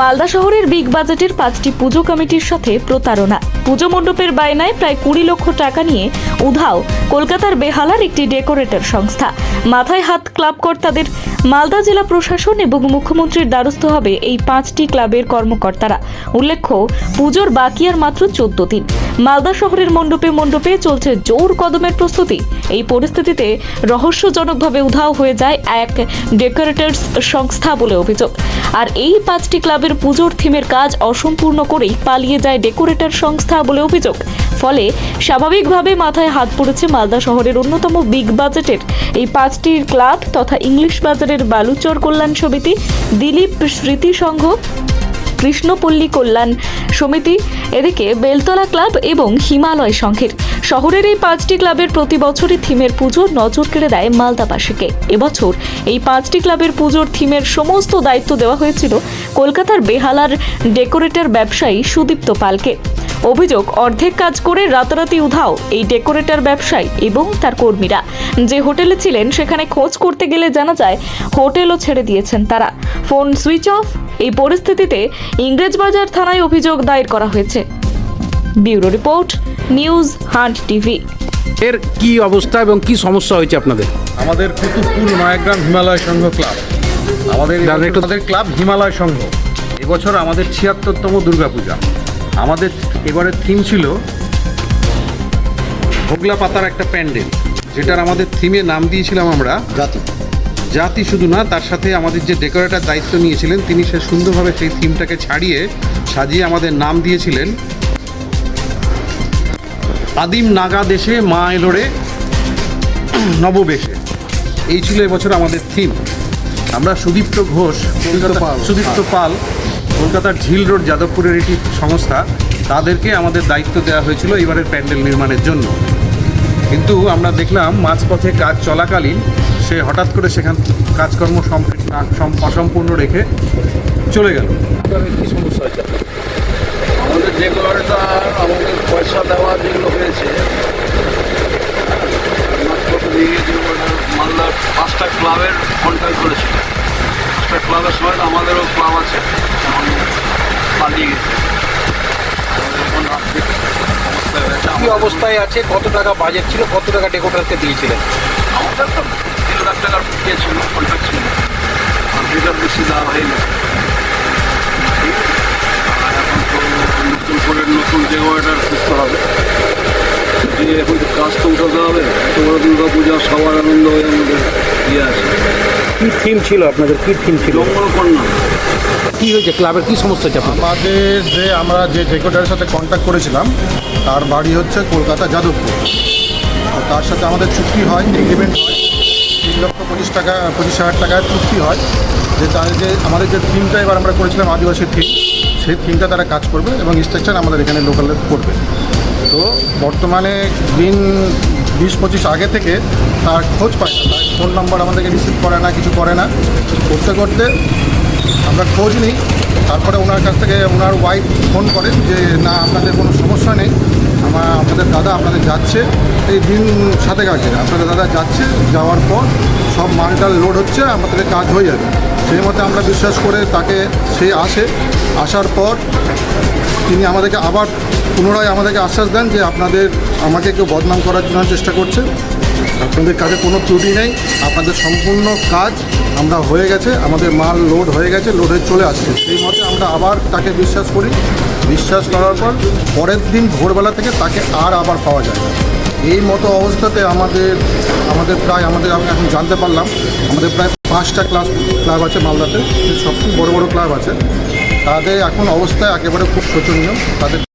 মালদা শহরের বিগ বাজেটের পাঁচটি পুজো কমিটির সাথে প্রতারণা। পুজো মণ্ডপের বায়নায় প্রায় কুড়ি লক্ষ টাকা নিয়ে উধাও কলকাতার বেহালার একটি ডেকোরেটর সংস্থা। মাথায় হাত ক্লাব কর্তাদের মালদা জেলা প্রশাসন এবং মুখ্যমন্ত্রীর দ্বারস্থ হবে এই পাঁচটি ক্লাবের কর্মকর্তারা। উল্লেখ্য, পুজোর বাকি আর মাত্র চোদ্দ দিন। মালদা শহরের মণ্ডপে মণ্ডপে চলছে জোর কদমের প্রস্তুতি। এই পরিস্থিতিতে রহস্যজনকভাবে উধাও হয়ে যায় এক ডেকোরেটরস সংস্থা বলে অভিযোগ। আর এই পাঁচটি ক্লাবের পুজোর থিমের কাজ অসম্পূর্ণ করেই পালিয়ে যায় ডেকোরেটর সংস্থা বলে অভিযোগ। ফলে স্বাভাবিকভাবে মাথায় হাত পড়েছে মালদা শহরের অন্যতম বিগ বাজেটের। এই পাঁচটি ক্লাব তথা ইংলিশ বাজারের বালুচর কল্যাণ সমিতি, দিলীপ স্মৃতি সংঘ কৃষ্ণপল্লী কল্যাণ সমিতি, এদিকে বেলতলা ক্লাব এবং হিমালয় সংঘের। শহরের এই পাঁচটি ক্লাবের প্রতি বছরই থিমের পুজোর নজর কেড়ে দেয় মালদাবাসীকে। এবছর এই পাঁচটি ক্লাবের পুজোর থিমের সমস্ত দায়িত্ব দেওয়া হয়েছিল কলকাতার বেহালার ডেকোরেটর ব্যবসায়ী সুদীপ্ত পালকে। অভিযোগ, অর্ধেক কাজ করে রাতারাতি উধাও এই ডেকোরেটর ব্যবসায়ী এবং তার কর্মীরা। যে হোটেলে ছিলেন, সেখানে খোঁজ করতে গেলে জানা যায়, হোটেলও ছেড়ে দিয়েছেন তারা। ফোন সুইচ অফ এই পরিস্থিতিতে ইংরেজবাজার থানায় অভিযোগ দায়ের করা হয়েছে। Bureau report News Hunt TV. এর কি অবস্থা এবং কি সমস্যা হয়েছে আপনাদের? আমাদের কুতুবপুর নয়াগ্রাম হিমালয় সংঘ ক্লাব। আমাদের আমাদের ক্লাব হিমালয় সংঘ। এবছর আমাদের ছিয়াত্তরতম দুর্গাপূজা। আমাদের এবারের থিম ছিল ভোগলা পাতার একটা প্যান্ডেল যেটার আমাদের থিমে নাম দিয়েছিলাম আমরা জাতি। জাতি শুধু না তার সাথে আমাদের যে ডেকোরেটার দায়িত্ব নিয়েছিলেন তিনি সে সুন্দরভাবে সেই থিমটাকে ছাড়িয়ে সাজিয়ে আমাদের নাম দিয়েছিলেন। আদিম নাগা দেশে মা এলোরে নববেশে। এই ছিল এবছর আমাদের থিম আমরা সুদীপ্ত ঘোষ কলকাতা সুদীপ্ত পাল কলকাতার ঝিল রোড যাদবপুরের একটি সংস্থা তাদেরকে আমাদের দায়িত্ব দেওয়া হয়েছিল এবারের প্যান্ডেল নির্মাণের জন্য। কিন্তু আমরা দেখলাম মাঝপথে কাজ চলাকালীন সে হঠাৎ করে সেখান কাজকর্ম সম্পূর্ণ অসম্পূর্ণ রেখে চলে গেল। সমস্যা আমাদের আমাদের পয়সা দেওয়া যেগুলো হয়েছে পাঁচটা ক্লাবের কন্ট্যাক্ট পাঁচটা ক্লাবের আমাদেরও ক্লাব আছে কি অবস্থায় আছে কত টাকা বাজেট ছিল কত টাকা ডেকোরেটরকে দিয়েছিলেন? আমাদের তো তিন লাখ টাকার ইয়ে ছিল কন্ট্যাক্ট ছিল। দুটার বেশি দেওয়া হয়নি আর এখন তো নতুন করে নতুন যে অর্ডার করতে হবে দিয়ে এখন তো কাজ তো উঠাতে হবে। এত বড় দুর্গা পূজা সবার আনন্দ হয়ে আমাদের ইয়ে আছে। কি থিম ছিল আপনাদের? কি থিম ছিল? জঙ্গলকন্যা কি হয়েছে? ক্লাবের কি সমস্যা আপনাদের? আমাদের যে আমরা যে ডেকোরেটারের সাথে কন্ট্যাক্ট করেছিলাম, তার বাড়ি হচ্ছে কলকাতা যাদবপুর। তার সাথে আমাদের চুক্তি হয় এগ্রিমেন্ট হয়। তিন লক্ষ পঁচিশ টাকা, পঁচিশ হাজার টাকার চুক্তি হয়। যে তার যে, আমাদের যে থিমটা এবার আমরা করেছিলাম আদিবাসী থিম সেই থিমটা তারা কাজ করবে এবং স্ট্রাকচার আমাদের এখানে লোকালে করবে। তো বর্তমানে দিন বিশ পঁচিশ আগে থেকে তার খোঁজ পায় না। তার ফোন নাম্বার আমাদেরকে রিসিভ করে না, কিছু করে না। করতে করতে আমরা খোঁজ নিই। তারপরে ওনার কাছ থেকে ওনার ওয়াইফ ফোন করেন যে, না, আপনাদের কোনো সমস্যা নেই। আমার আপনাদের দাদা আপনাদের যাচ্ছে। এই দিন সাথে আগে আপনাদের দাদা যাচ্ছে, যাওয়ার পর সব মালটাল লোড হচ্ছে, আমাদের কাজ হয়ে যাবে। সেই মতে আমরা বিশ্বাস করে তাকে, সে আসে। আসার পর তিনি আমাদেরকে আবার পুনরায় আমাদেরকে আশ্বাস দেন যে, আপনাদের, আমাকে কেউ বদনাম করার জন্য চেষ্টা করছে। আপনাদের কাজে কোনো ত্রুটি নেই। আপনাদের সম্পূর্ণ কাজ আমরা হয়ে গেছে, আমাদের মাল লোড হয়ে গেছে লোড হয়ে চলে আসছে। সেই মতে আমরা আবার তাকে বিশ্বাস করি। বিশ্বাস করার পর পরের দিন ভোরবেলা থেকে তাকে আর আবার পাওয়া যায়। না এই মতো অবস্থাতে আমাদের আমাদের প্রায়, আমাদের আমি এখন জানতে পারলাম, আমাদের প্রায় পাঁচটা ক্লাস ক্লাব আছে মালদাতে। সবচেয়ে বড় বড় ক্লাব আছে। তাদের এখন অবস্থা একেবারে খুব শোচনীয়। তাদের